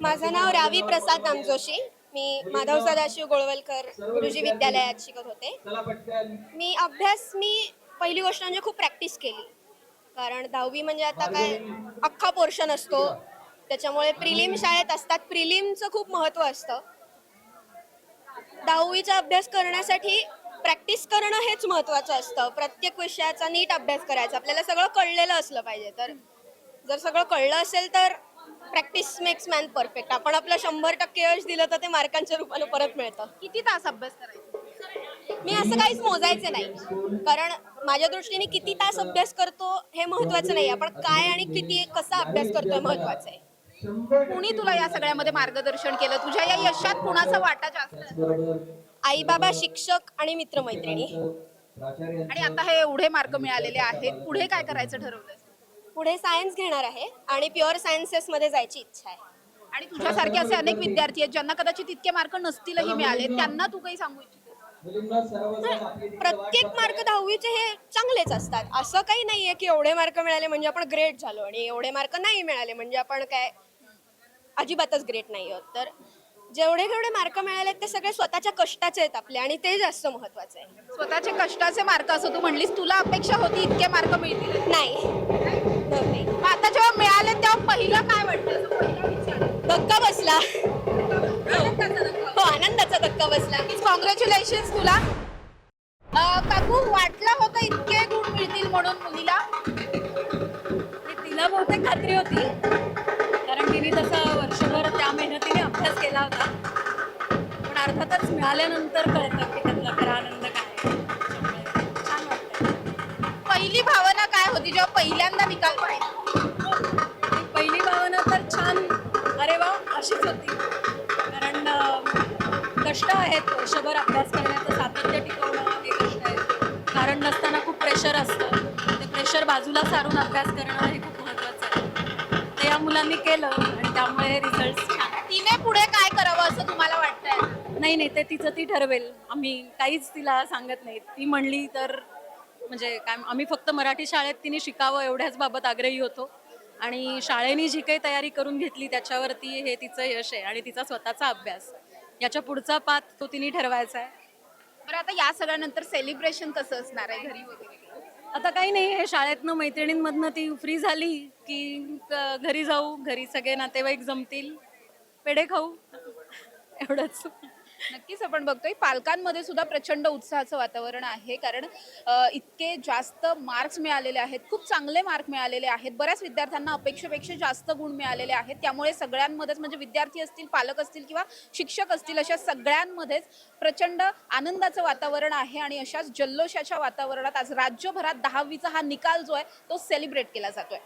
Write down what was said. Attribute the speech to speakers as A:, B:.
A: माझं नाव रावी प्रसाद नामजोशी. मी माधव सदाशिव गोळवलकर गुरुजी विद्यालयात शिकत होते. मी अभ्यास मी पहिली गोष्ट म्हणजे खूप प्रॅक्टिस केली. कारण दहावी म्हणजे आता काय अख्खा पोर्शन असतो. त्याच्यामुळे प्रिलिम शाळेत असतात. प्रिलिमचं खूप महत्त्व असतं. दहावीचा अभ्यास करण्यासाठी प्रॅक्टिस करणं हेच महत्त्वाचं असतं. प्रत्येक विषयाचा नीट अभ्यास करायचा. आपल्याला सगळं कळलेलं असलं पाहिजे. तर जर सगळं कळलं असेल तर प्रॅक्टिस मेक्स मॅन परफेक्ट आपण आपलं शंभर टक्के यश दिलं तर ते मार्कांच्या रूपाने परत मिळतं.
B: किती तास अभ्यास करायचा?
A: मी असं काहीच मोजायचे नाही. कारण माझ्या दृष्टीने किती तास अभ्यास करतो हे महत्वाचं नाही. आपण काय आणि किती कसा अभ्यास करतोय महत्वाचं आहे.
B: कुणी तुला या सगळ्यामध्ये मार्गदर्शन केलं? तुझ्या या यशात कुणाचा वाटा जास्त?
A: आई बाबा शिक्षक आणि मित्रमैत्रिणी.
B: आणि आता हे एवढे मार्क मिळालेले आहेत. पुढे काय करायचं ठरवलंय?
A: पुढे सायन्स घेणार आहे आणि प्युअर सायन्सेस मध्ये जायची इच्छा आहे.
B: आणि तुझ्यासारखे असे अनेक विद्यार्थी आहेत ज्यांना कदाचित इतके मार्क नसतीलही मिळाले त्यांना तू काही सांगू इच्छिते
A: प्रत्येक मार्क दहावीचे हे चांगलेच असतात. असं काही नाहीये की एवढे मार्क मिळाले म्हणजे आपण ग्रेट झालो आणि एवढे मार्क नाही मिळाले म्हणजे आपण काय अजिबातच ग्रेट नाही आहोत. तर जेवढे जेवढे मार्क मिळाले ते सगळे स्वतःच्या कष्टाचे आहेत आपले आणि ते जास्त महत्त्वाचे आहे.
B: स्वतःचे कष्टाचे मार्क असं तू म्हणलीस तुला अपेक्षा होती इतके मार्क मिळतील?
A: नाही. बसला.
B: आनंदाचा
A: हो आनंदाचा धक्का बसला.
B: कॉंग्रॅच्युलेशन तुला. काकू वाटलं होतं इतके गुण मिळतील म्हणून मुलीला?
C: तिला बहुतेक खात्री होती. कारण तिने तसा वर्षभर त्या मेहनतीने अभ्यास केला होता. पण अर्थातच मिळाल्यानंतर कळतं अशीच होती. कारण कष्ट आहेत वर्षभर अभ्यास करण्याचं सातत्य टिकवणं हे कष्ट आहे कारण नसताना खूप प्रेशर असतं. ते प्रेशर बाजूला सारून अभ्यास करणं हे खूप महत्त्वाचं आहे. ते या मुलांनी केलं आणि त्यामुळे रिझल्ट छान
B: तिने पुढे काय करावं असं तुम्हाला वाटतंय?
C: नाही नाही ते तिचं ती ठरवेल. आम्ही काहीच तिला सांगत नाही. ती म्हणली तर म्हणजे काय आम्ही फक्त मराठी शाळेत तिने शिकावं एवढ्याच बाबत आग्रही होतो. आणि शाळेने जी काही तयारी करून घेतली त्याच्यावरती हे तिचं यश आहे आणि तिचा स्वतःचा अभ्यास. याच्या पुढचा पाथ तो तिने ठरवायचा आहे.
B: बरं आता या सगळ्यानंतर सेलिब्रेशन कसं असणार आहे घरी वगैरे?
C: आता काही नाही हे शाळेतनं मैत्रिणींमधनं ती फ्री झाली की अ, घरी जाऊ घरी सगळे नातेवाईक जमतील. पेढे खाऊ. एवढंच.
B: नक्कीच आपण बघतोय पालकांमध्ये सुद्धा प्रचंड उत्साहाचं वातावरण आहे. कारण इतके जास्त मार्क्स मिळालेले आहेत खूप चांगले मार्क मिळालेले आहेत. बऱ्याच विद्यार्थ्यांना अपेक्षेपेक्षा जास्त गुण मिळालेले आहेत. त्यामुळे सगळ्यांमध्येच म्हणजे विद्यार्थी असतील पालक असतील किंवा शिक्षक असतील अशा सगळ्यांमध्येच प्रचंड आनंदाचं वातावरण आहे. आणि अशाच जल्लोषाच्या वातावरणात आज राज्यभरात दहावीचा हा निकाल जो आहे तो सेलिब्रेट केला जातोय.